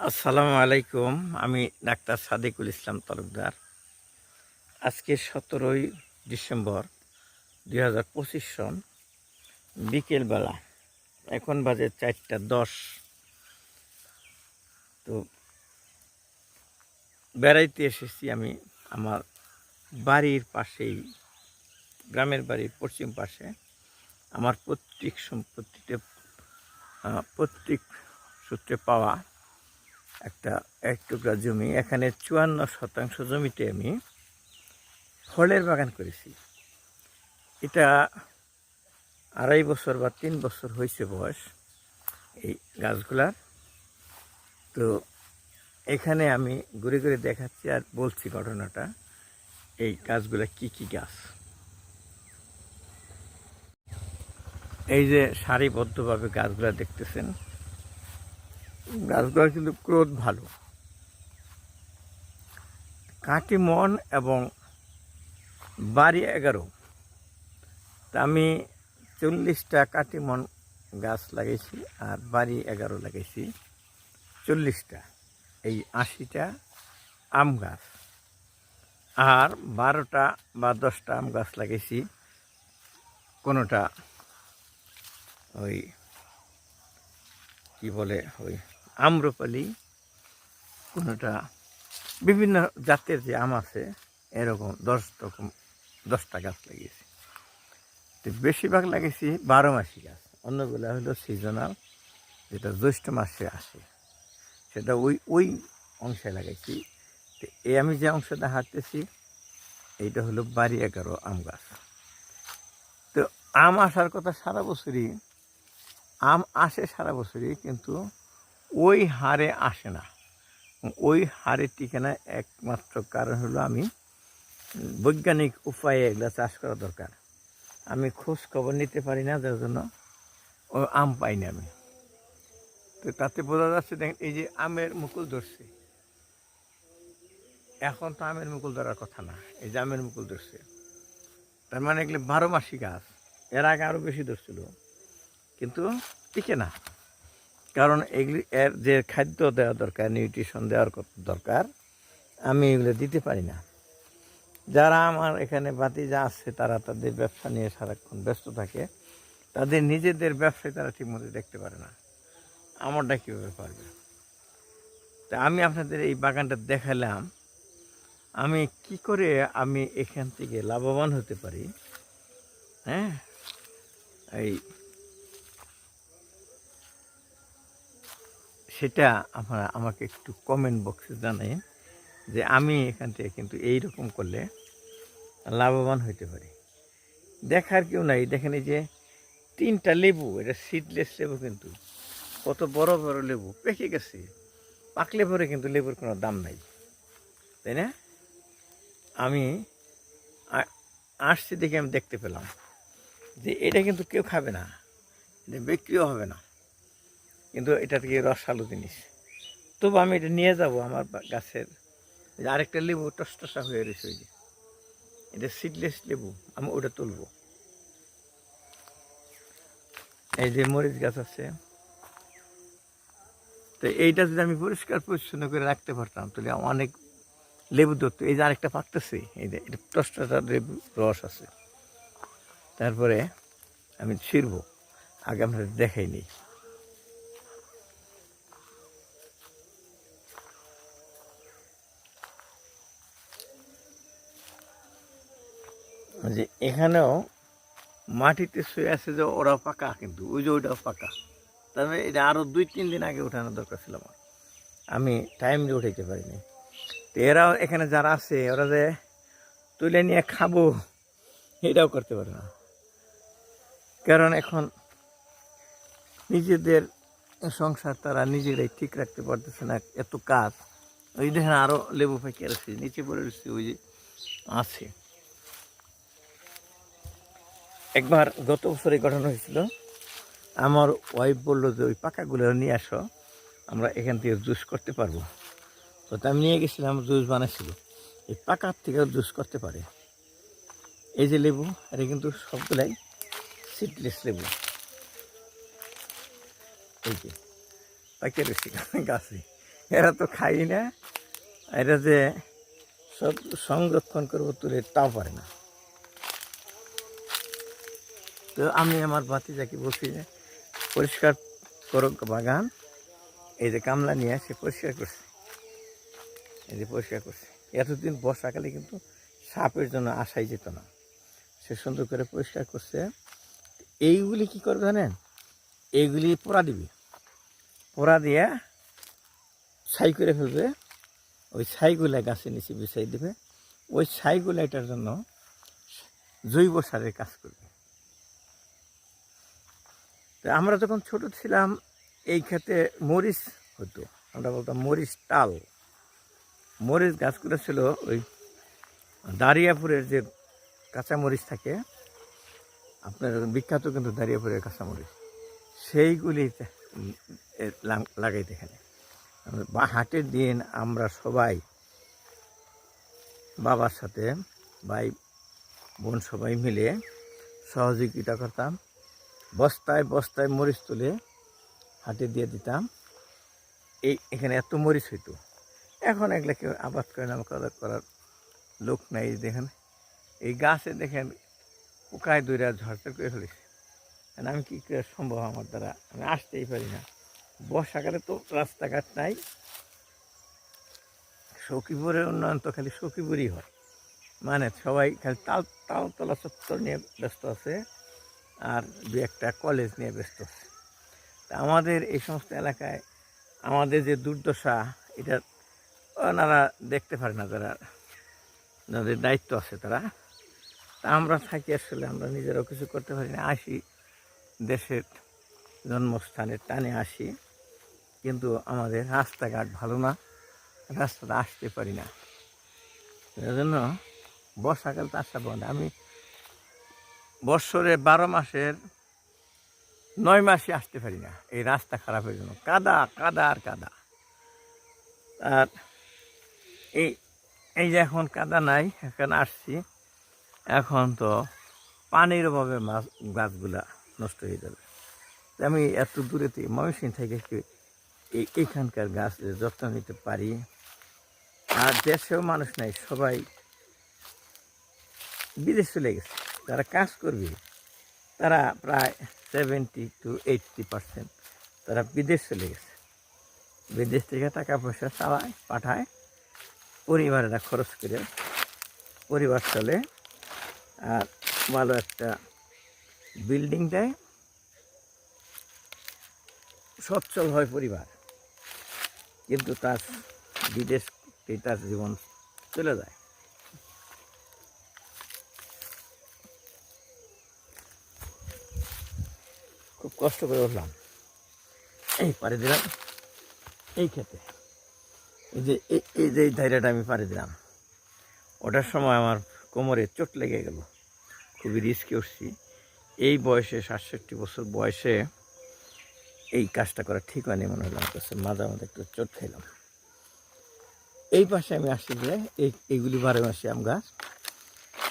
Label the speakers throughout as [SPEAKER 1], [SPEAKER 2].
[SPEAKER 1] আসসালামু আলাইকুম, আমি ডাক্তার সাদিকুল ইসলাম তালুকদার। আজকে সতেরোই ডিসেম্বর দুই হাজার পঁচিশ সন বিকেলবেলা, এখন বাজে চারটা দশ। তো বেড়াইতে এসেছি আমি আমার বাড়ির পাশেই, গ্রামের বাড়ির পশ্চিম পাশে। আমার পৈতৃক সম্পত্তিতে পৈতৃক সূত্রে পাওয়া একটা, এক টুকরা জমি, এখানে চুয়ান্ন শতাংশ জমিতে আমি ফলের বাগান করেছি। এটা আড়াই বছর বা তিন বছর হয়েছে বয়স এই গাছগুলার। তো এখানে আমি ঘুরে ঘুরে দেখাচ্ছি আর বলছি ঘটনাটা, এই গাছগুলা কি কি গাছ? এই যে সারিবদ্ধভাবে গাছগুলা দেখতেছেন গাছগুলোর কিন্তু ক্রোধ ভালো। কাটি মন এবং বাড়ি এগারো। আমি চল্লিশটা কাটি মন গাছ লাগাইছি আর বাড়ি এগারো লাগাইছি। চল্লিশটা, এই আশিটা আম গাছ। আর বারোটা বা দশটা আম গাছ লাগাইছি। কোনোটা ওই কি বলে ওই আম্রপালি, কোনোটা, বিভিন্ন জাতের যে আম আছে, এরকম দশ রকম, দশটা গাছ লাগিয়েছি। তো বেশিরভাগ লাগিয়েছি বারো মাসি গাছ, অন্যগুলো হলো সিজনাল যেটা জ্যৈষ্ঠ মাসে আসে। সেটা ওই ওই অংশে লাগাইছি। তো এই আমি যে অংশটা হাঁটতেছি, এইটা হলো বাড়ি এগারো আম গাছ। তো আম আসার কথা সারা বছরই, আম আসে সারা বছরই, কিন্তু ওই হারে আসে না। ওই হারে টিকে না, একমাত্র কারণ হলো আমি বৈজ্ঞানিক উপায়ে এগুলো চাষ করা দরকার। আমি খোঁজ খবর নিতে পারি না, যার জন্য আম পাই না আমি। তো তাতে বোঝা যাচ্ছে, দেখেন, এই যে আমের মুকুল ধরছে। এখন তো আমের মুকুল ধরার কথা না, এই যে আমের মুকুল ধরছে। তার মানে এগুলো বারো মাসি গাছ, এর আগে আরও বেশি ধরছিল, কিন্তু টিকে না। কারণ এগুলি এর যে খাদ্য দেওয়া দরকার নিউট্রিশন দেওয়ার দরকার, আমি এগুলো দিতে পারি না। যারা আমার এখানে বাতি যা আছে, তারা তাদের ব্যবসা নিয়ে সারাক্ষণ ব্যস্ত থাকে। তাদের নিজেদের ব্যবসায় তারা ঠিকমতো দেখতে পারে না। আমারটা কীভাবে পারবে? তা আমি আপনাদের এই বাগানটা দেখালাম। আমি কি করে আমি এখান থেকে লাভবান হতে পারি? হ্যাঁ? এই সেটা আপনারা আমাকে একটু কমেন্ট বক্সে জানাই যে আমি এখান থেকে কিন্তু এই রকম করলে লাভবান হইতে পারি। দেখার কেউ নাই। দেখেন যে তিনটা লেবু, এটা সিডলেস লেবু কিন্তু। কত বড় বড় লেবু, পেকে গেছে। পাকলে পরে কিন্তু লেবুর কোনো দাম নাই। তাই না? আমি আসছি দেখে আমি দেখতে পেলাম যে এটা কিন্তু কেউ খাবে না, এটা বিক্রিও হবে না। কিন্তু এটা থেকে রসালো জিনিস। তবু আমি এটা নিয়ে যাব আমার গাছের। আরেকটা লেবু টসটসা হয়ে রয়েছে ওই যে। এটা সিডলেস লেবু, আমি ওটা তুলবো। এই যে মরিচ গাছ আছে। তো এইটা যদি আমি পরিষ্কার পরিচ্ছন্ন করে রাখতে পারতাম, তাহলে অনেক লেবু ধরতো। এই যে আরেকটা পাকতেছে, এই যে এটা টসটসা লেবু রস আছে। তারপরে আমি ছিড়বো। আগে আমরা দেখাই নিই যে এখানেও মাটিতে শুয়ে আছে যে ওরাও পাকা কিন্তু, ওই যে ওইটাও পাকা তবে এটা আরও দুই, তিন দিন আগে উঠানো দরকার ছিল আমার। আমি টাইম দিয়ে উঠাইতে পারিনি। তো এরাও এখানে যারা আছে, ওরা যে তুলে নিয়ে খাব, এটাও করতে পারে না। কারণ এখন নিজেদের সংসার তারা নিজেরাই ঠিক রাখতে পারতেছে না, এত কাজ। ওই দেখেন আরও লেবু পাকিয়ে রয়েছে নিচে পড়ে রয়েছে ওই যে আছে। একবার গত বছরে ঘটনা হয়েছিল। আমার ওয়াইফ বলল যে, ওই পাকাগুলো নিয়ে আসো, আমরা এখান থেকে জুস করতে পারব। তো আমি নিয়ে গেছিলাম, জুস বানাইছিল। এই পাকার থেকে জুস করতে পারে। এই যে লেবু, এটা কিন্তু সবগুলাই সিডলেস লেবু। এই যে রয়েছে গাছে এরা তো খাই না, এরা যে সব সংরক্ষণ করব তুলে তাও পারে না। তো আমি আমার বাতিজাকে বলছি যে, পরিষ্কার করুক বাগান। এই যে কামলা নিয়ে সে পরিষ্কার করছে। এই যে পরিষ্কার করছে। এতদিন বর্ষাকালে কিন্তু সাপের জন্য আসাই যেত না। সে সুন্দর করে পরিষ্কার করছে। এইগুলি কি করবে জানেন? এইগুলি পোড়া দিবে। পোড়া দিয়ে ছাই করে ফেলবে। ওই ছাইগুলা গাছের নিচে বিছাই দেবে। ওই ছাইগুলা এটার জন্য জৈব সারের কাজ করবে। তো আমরা যখন ছোট ছিলাম, এই ক্ষেতে মরিচ হতো। আমরা বলতাম মরিচ টাল মরিচ গাছগুলো ছিল ওই দারিয়াপুরের যে কাঁচা মরিচ থাকে, আপনার বিখ্যাত কিন্তু দারিয়াপুরের কাঁচা মরিচ সেইগুলি লাগাইতে এখানে। বা হাটের দিন আমরা সবাই বাবার সাথে, ভাই বোন সবাই মিলে সহযোগিতা করতাম। বস্তায় বস্তায় মরিচ তুলে হাটে দিয়ে দিতাম। এই এখানে এত মরিচ হইতো। এখন এগুলা কেউ আবাদ করে না করার লোক নাই, দেখেন। এই গাছে দেখেন পোকায় দৈরা ঝরঝর করে ফেলেছে। এখন আমি কী করে সম্ভব আমার দ্বারা? আমি আসতেই পারি না। বর্ষাকালে তো রাস্তাঘাট নাই। সখীপুরের উন্নয়ন তো খালি সখীপুরই হয়। মানে সবাই খালি তাল, তালতলা চত্বর নিয়ে ব্যস্ত আছে। আর দু একটা কলেজ নিয়ে ব্যস্ত। তা আমাদের এই সমস্ত এলাকায় আমাদের যে দুর্দশা, এটা ওনারা দেখতে পারে না যারা, যাদের দায়িত্ব আছে তারা। তা আমরা থাকি আসলে, আমরা নিজেরাও কিছু করতে পারি না। আসি, দেশের জন্মস্থানের টানে আসি। কিন্তু আমাদের রাস্তাঘাট ভালো না, রাস্তাটা আসতে পারি না। এজন্য বর্ষাকাল তো আসা বন্ধ। আমি বৎসরে বারো মাসের নয় মাসে আসতে পারি না। এই রাস্তা খারাপের জন্য কাদা কাদা আর কাদা। আর এই এই যে এখন কাদা নাই, এখন আসছি। এখন তো পানির অভাবে মাছ, গাছগুলা নষ্ট হয়ে যাবে। আমি এত দূরে থেকে ময়মনসিং থেকে এই, এইখানকার গাছের যত্ন নিতে পারি। আর দেশেও মানুষ নাই, সবাই বিদেশ চলে গেছে। যারা কাজ করবে, তারা প্রায় সেভেন্টি টু এইটটি পার্সেন্ট তারা বিদেশ চলে গেছে। বিদেশ থেকে টাকা পয়সা চালায়, পাঠায়, পরিবারেরা খরচ করে পরিবার চলে, আর ভালো একটা বিল্ডিং দেয়, সচ্ছল হয় পরিবার। কিন্তু তার বিদেশ তার জীবন চলে যায়। খুব কষ্ট করে উঠলাম। এই পাড়ি দিলাম। এই খেতে এই যে, এই- যে এই ধাইরাটা আমি পাড়ি দিলাম। ওটার সময় আমার কোমরে চোট লেগে গেল। খুবই রিস্কে উঠছি। এই বয়সে, সাতষট্টি বছর বয়সে এই কাজটা করা ঠিক হয়নি মনে হলো। আমার কাছে মাঝে মাঝে একটু চোট খাইলাম। এই পাশে আমি আসছি যে, এই এইগুলি বারো মাসে আম গাছ।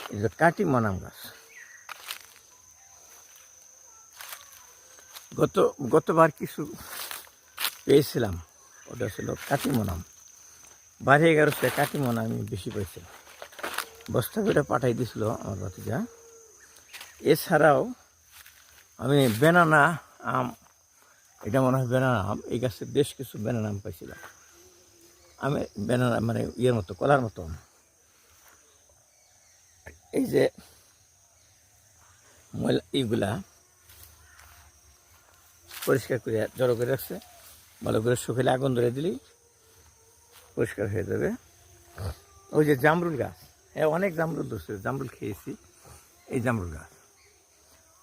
[SPEAKER 1] এটা কাটি আম গাছ। গত, গতবার কিছু পেয়েছিলাম। ওটা ছিল কাটিমনাম বাড়ি এগারোশো কাটিমনা আমি বেশি পেয়েছিলাম। বস্তা করে পাঠাই দিয়েছিল আমার ভাতিজা। এছাড়াও আমি বেনানা আম, এটা মনে হয় বেনানা আম, এই গাছের বেশ কিছু বেনানা আম পাইছিলাম। আমি বেনানা মানে ইয়ের মতো, কলার মতো। এই যে ময়লা, এইগুলা পরিষ্কার করে জড়ো করে রাখছে। ভালো করে শুকালে আগুন ধরে দিলেই পরিষ্কার হয়ে যাবে। ওই যে জামরুল গাছ হ্যাঁ অনেক জামরুল ধরছে, জামরুল খেয়েছি, এই জামরুল গাছ।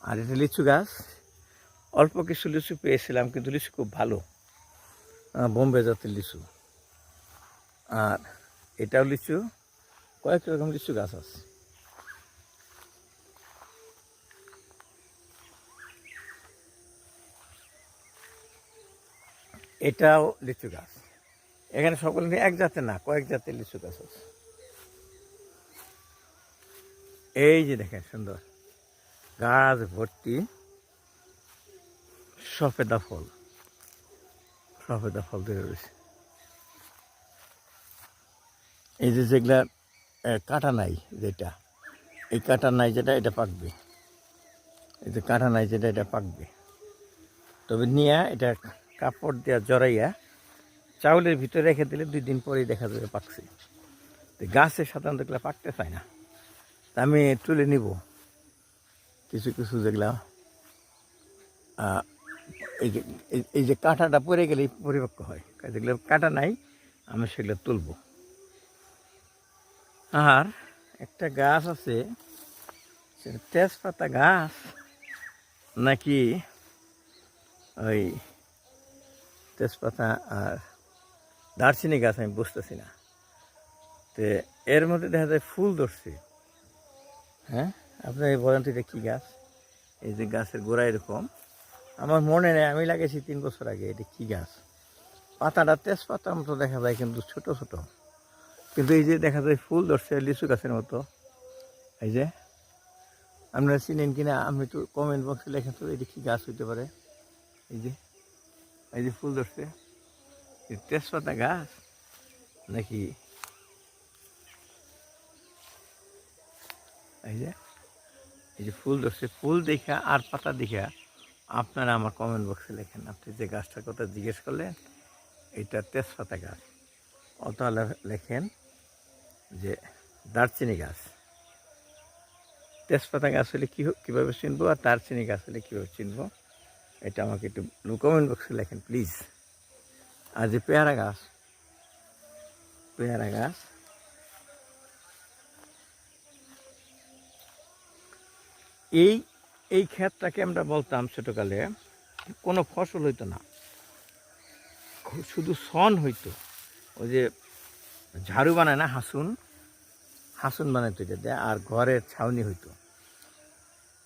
[SPEAKER 1] আর এটা লিচু গাছ, অল্প কিছু লিচু পেয়েছিলাম, কিন্তু লিচু খুব ভালো। বোম্বে জাতের লিচু। আর এটাও লিচু, কয়েক রকম লিচু গাছ আছে। এটাও লিচু গাছ। এখানে সকলে নিয়ে এক জাতের না, কয়েক জাতের লিচু গাছ আছে। এই যে দেখেন, সুন্দর। গাছ ভর্তি সফেদা ফল। সফেদা ফল ধরে রয়েছে। এই যে যেগুলা কাটা নাই যেটা, এই কাটা নাই যেটা, এটা পাকবে। এই যে কাটা নাই যেটা, এটা পাকবে। তবে নিয়ে এটা কাপড় দেওয়া জড়াইয়া চাউলের ভিতরে রেখে দিলে দুই দিন পরেই দেখা যাবে পাকছে। তো গাছে সাধারণত এগুলো পাকতে চায় না। তা আমি তুলে নিব। কিছু কিছু যেগুলা এই যে, এই- যে কাঁটাটা পরে গেলেই পরিপক্ক হয়। যেগুলো কাঁটা নাই, আমি সেগুলো তুলব। আর একটা গাছ আছে তেজপাতা গাছ, নাকি ওই তেজপাতা আর দারচিনি গাছ আমি বুঝতেছি না। তো এর মধ্যে দেখা যায় ফুল ধরছে। হ্যাঁ? আপনি বলেন তো এটা কী গাছ? এই যে গাছের গোড়া এরকম। আমার মনে নেই, আমি লাগিয়েছি তিন বছর আগে, এটা কী গাছ? পাতাটা তেজপাতার মতো দেখা যায়, কিন্তু ছোট ছোট। কিন্তু এই যে দেখা যায় ফুল ধরছে লিচু গাছের মতো। এই যে, আপনারা চিনেন কিনা, আপনি একটু কমেন্ট বক্সে লেখেন তো, এটা কী গাছ হইতে পারে? এই যে। এই যে ফুল ধরছে তেজপাতা গাছ নাকি? এই যে এই যে ফুল ধরছে, ফুল দেখা আর পাতা দেখা, আপনারা আমার কমেন্ট বক্সে লেখেন। আপনি যে গাছটার কথা জিজ্ঞেস করলেন, এটা তেজপাতা গাছ। অত লেখেন যে দারচিনি গাছ। তেজপাতা গাছ হলে কী কীভাবে চিনবো আর দারচিনি গাছ হলে কীভাবে চিনবো? এটা আমাকে একটু কমেন্ট বক্সে লেখেন প্লিজ আর যে পেয়ারা গাছ পেয়ারা গাছ, এই এই ক্ষেতটাকে আমরা বলতাম ছোটোকালে, কোনো ফসল হইতো না। শুধু সন হইতো। ওই যে ঝাড়ু বানায় না, হাসুন হাসুন বানাইতো দিয়ে, আর ঘরের ছাউনি হইতো।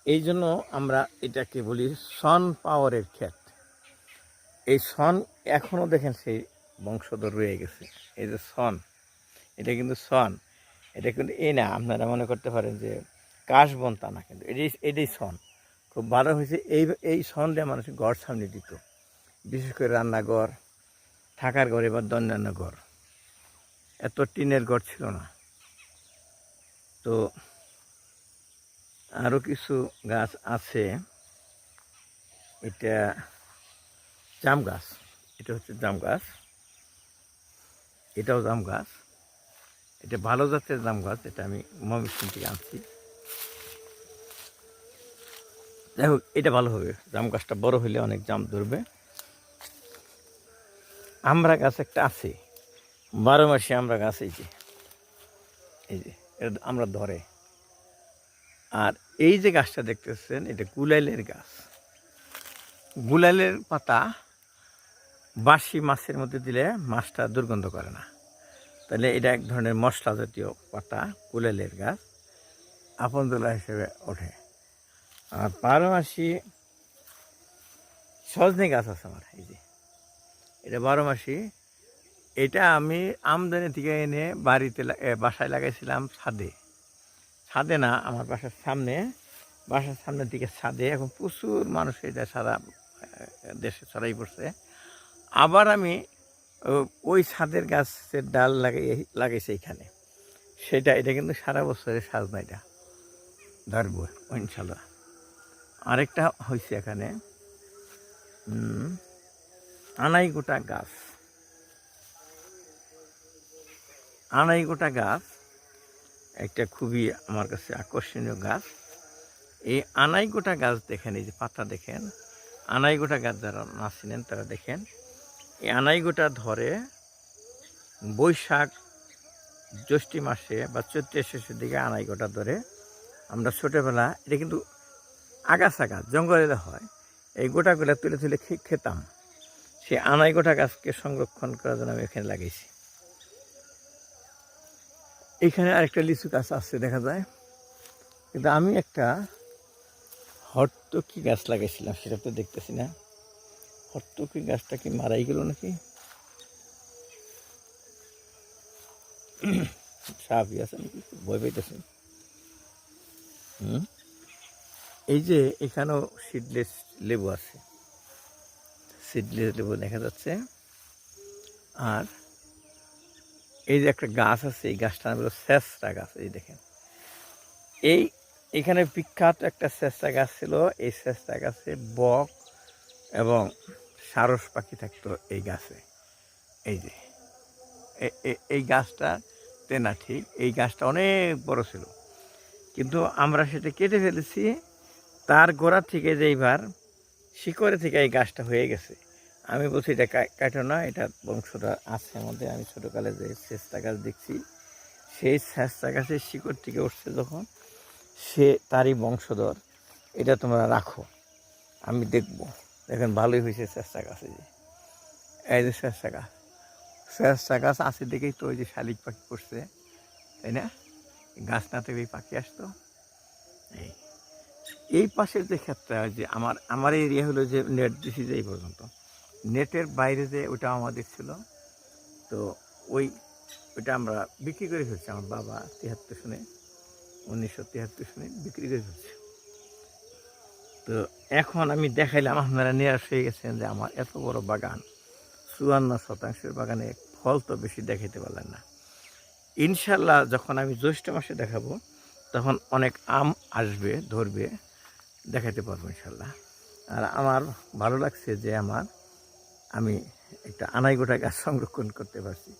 [SPEAKER 1] এই জন্য আমরা এটাকে বলি সন পাওয়ারের ক্ষেত। এই সন এখনও দেখেন সেই বংশধর রয়ে গেছে। এই যে সন, এটা কিন্তু সন, এটা কিন্তু এই না, আপনারা মনে করতে পারেন যে কাশবন তা না কিন্তু, এটাই এটাই সন। খুব ভালো হয়েছে, এই এই সন দিয়ে মানুষ ঘর সামনে দিত, বিশেষ করে রান্নাঘর, থাকার ঘর এবার অন্যান্য ঘর। এত টিনের ঘর ছিল না। তো আরও কিছু গাছ আছে। এটা জাম গাছ। এটা হচ্ছে জাম গাছ। এটাও জাম গাছ। এটা ভালো জাতের জাম গাছ। এটা আমি ময়মনসিং থেকে আনছি। যাই হোক, এটা ভালো হবে। জাম গাছটা বড় হলে অনেক জাম ধরবে। আমরা গাছ একটা আছে। বারো মাসে আমরা গাছ, এই যে এই যে আমরা ধরে। আর এই যে গাছটা দেখতেছেন, এটা গুলাইলের গাছ। গুলাইলের পাতা বাসি মাছের মধ্যে দিলে মাছটা দুর্গন্ধ করে না। তাহলে এটা এক ধরনের মশলা জাতীয় পাতা কুলেলের গাছ। আপন দোলা হিসেবে ওঠে। আর বারো মাসি সজনে গাছ আছে আমার, এই যে। এটা বারো মাসি এটা আমি আমদানি থেকে এনে বাড়িতে বাসায় লাগাইছিলাম ছাদে। ছাদে না, আমার বাসার সামনে। বাসার সামনের দিকে ছাদে। এখন প্রচুর মানুষ এটা সারা দেশে ছড়াই পড়ছে। আবার আমি ওই ছাদের গাছের ডাল লাগাই লাগাইছে এখানে। সেটা, এটা কিন্তু সারা বছরের সাজনা এটা। ধরবো, ইনশাল্লাহ। আরেকটা হয়েছে এখানে। আনাই গোটা গাছ। আনাই গোটা গাছ। একটা খুবই আমার কাছে আকর্ষণীয় গাছ। এই আনাইগোটা গাছ দেখেন, এই যে পাতা দেখেন, আনাইগোটা গাছ যারা না চিনেন তারা দেখেন, এই আনাইগোটা ধরে বৈশাখ জ্যৈষ্ঠী মাসে বা চৈত্রের শেষের দিকে আনাইগোটা ধরে আমরা ছোটোবেলা, এটা কিন্তু আগাছা গাছ জঙ্গলে হয়, এই গোটাগুলো তুলে তুলে খেতাম। সেই আনাইগোটা গাছকে সংরক্ষণ করার জন্য আমি এখানে লাগিয়েছি। এখানে আরেকটা লিচু গাছ আছে, দেখা যায়। কিন্তু আমি একটা হট্টকি গাছ লাগাইছিলাম, সেটা তো দেখতেছি না। হট্টকি গাছটা কি মারাই গেল নাকি? সাপই আছে নাকি? ভয় পাইতেছে। হুম? এই যে এখানেও সিডলেস লেবু আছে। সিডলেস লেবু দেখা যাচ্ছে। আর এই যে একটা গাছ আছে, এই গাছটা হলো শেষরা গাছ, এই দেখেন। এই এখানে বিখ্যাত একটা চেষ্টা গাছ ছিল। এই চেষ্টা গাছে বক এবং সারস পাখি থাকতো এই গাছে। এই যে এই গাছটা তেনা ঠিক, এই গাছটা অনেক বড় ছিল। কিন্তু আমরা সেটা কেটে ফেলেছি। তার গোড়া থেকে যে এইবার শিকড়ে থেকে এই গাছটা হয়ে গেছে। আমি বলছি, এটা কাটো না এটা বংশটা আছে আমাদের। আমি ছোটোকালে যে চেষ্টা গাছ দেখছি, সেই চেষ্টা গাছের শিকড় থেকে উঠছে যখন, সে তারই বংশধর। এটা তোমরা রাখো, আমি দেখব। দেখেন, ভালোই হয়েছে চেষ্টা গাছে যে। এই যে চেষ্টা গাছ। চেষ্টা গাছ আছে দেখেই তো, ওই যে শালিক পাখি পড়ছে, তাই না? গাছ না থেকে পাখি আসতো। এই এই পাশের যে ক্ষেত্রে যে আমার আমার এরিয়া হলো যে নেট দিছি যে এই পর্যন্ত। নেটের বাইরে যে ওটা আমাদের ছিল, তো ওই ওইটা আমরা বিক্রি করে ফেলছি। আমার বাবা তিয়াত্তর সনে, উনিশশো তিয়াত্তর সনে বিক্রি করে ফেলছি। তো এখন আমি দেখাইলাম, আপনারা নিরাশ হয়ে গেছেন যে আমার এত বড় বাগান। চুয়ান্ন শতাংশের বাগানে ফল তো বেশি দেখাইতে পারলেন না। ইনশাল্লাহ যখন আমি জ্যৈষ্ঠ মাসে দেখাবো, তখন অনেক আম আসবে, ধরবে দেখাতে পারব ইনশাল্লাহ আর আমার ভালো লাগছে যে আমার আমি একটা আনাইগোটা গাছ সংরক্ষণ করতে পারছি।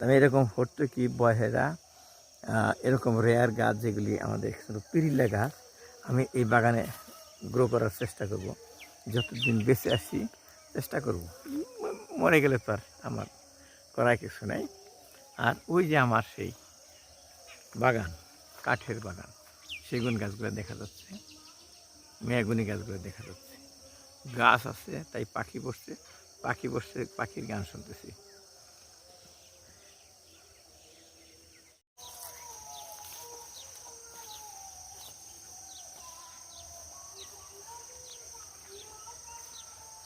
[SPEAKER 1] তবে এরকম হর্তকি বহেরা আহ, এরকম রেয়ার গাছ যেগুলি আমাদের শুধু পিরিল্লা গাছ আমি এই বাগানে গ্রো করার চেষ্টা করব। যতদিন বেঁচে আসি চেষ্টা করব। মরে গেলে তো আর আমার করার কিছু নাই। আর ওই যে আমার সেই বাগান কাঠের বাগান সেগুন গাছগুলো দেখা যাচ্ছে মেয়াগুনি গাছগুলো দেখা যাচ্ছে। গাছ আছে তাই পাখি বসছে পাখি বসছে, পাখির গান শুনতেছি।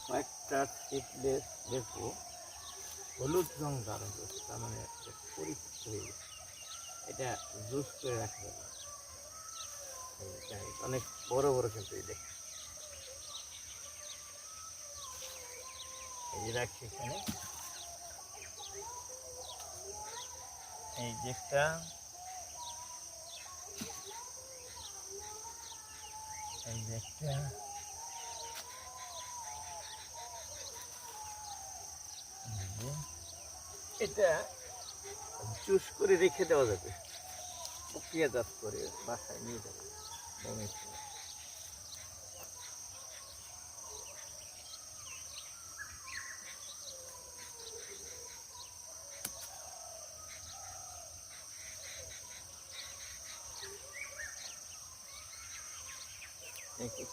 [SPEAKER 1] কয়েকটা হলুদ রং ধারণ করছে, তার মানে পরিপুষ্ট হয়ে গেছে। এটা জুস করে রাখা যাবে অনেক বড় বড় কিন্তু এই এই রাখছি এখানে। এই যে এই যে একটা। এই যে, এটা জুস করে রেখে দেওয়া যাবে। প্রক্রিয়াজাত করে বাসায় নিয়ে যাবে।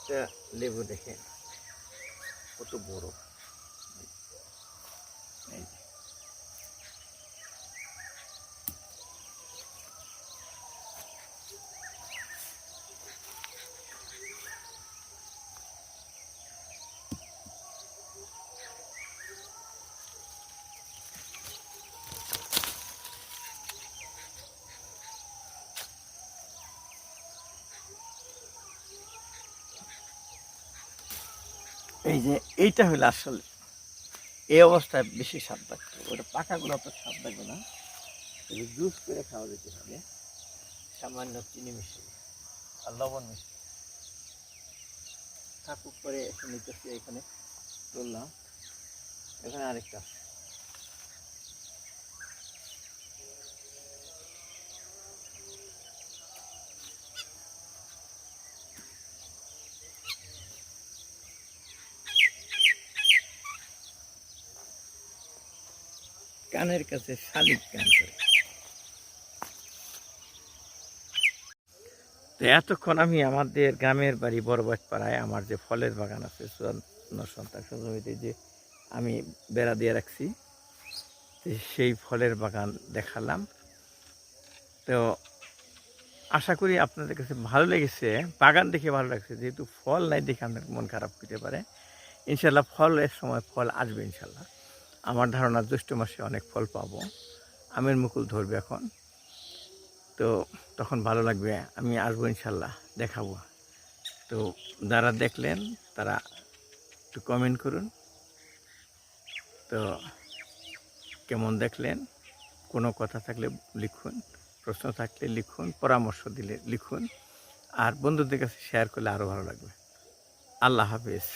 [SPEAKER 1] একটা লেবু দেখেন কত বড়। এই যে এইটা হলো আসলে। এই অবস্থায় বেশি স্বাদ লাগতো ওটা পাকাগুলো তো স্বাদ লাগবে না। জুস করে খাওয়া যেতে হবে। সামান্য চিনি মিশিয়ে আর লবণ মিশিয়ে। ঠাকুর করে নিতেছি এখানে তুললাম এখানে আরেকটা আছে। কানের কাছে শালিক গান করে। তো এতক্ষণ আমি আমাদের গ্রামের বাড়ি বড়বাজ পাড়ায় আমার যে ফলের বাগান আছে, চুয়ান্ন সন্তান জমিতে যে আমি বেড়া দিয়ে রাখছি সেই ফলের বাগান দেখালাম। তো আশা করি আপনাদের কাছে ভালো লেগেছে, বাগান দেখে ভালো লাগছে, যেহেতু ফল নাই দেখে আপনার মন খারাপ হতে পারে। ইনশাল্লাহ ফলের সময় ফল আসবে ইনশাল্লাহ আমার ধারণা জ্যৈষ্ঠ মাসে অনেক ফল পাবো। আমের মুকুল ধরবে এখন। তো তখন ভালো লাগবে, আমি আসব ইনশাল্লাহ, দেখাবো। তো যারা দেখলেন, তারা একটু কমেন্ট করুন। তো কেমন দেখলেন? কোনো কথা থাকলে লিখুন, প্রশ্ন থাকলে লিখুন, পরামর্শ দিলে লিখুন। আর বন্ধুদের কাছে শেয়ার করলে আরও ভালো লাগবে। আল্লাহ হাফিজ।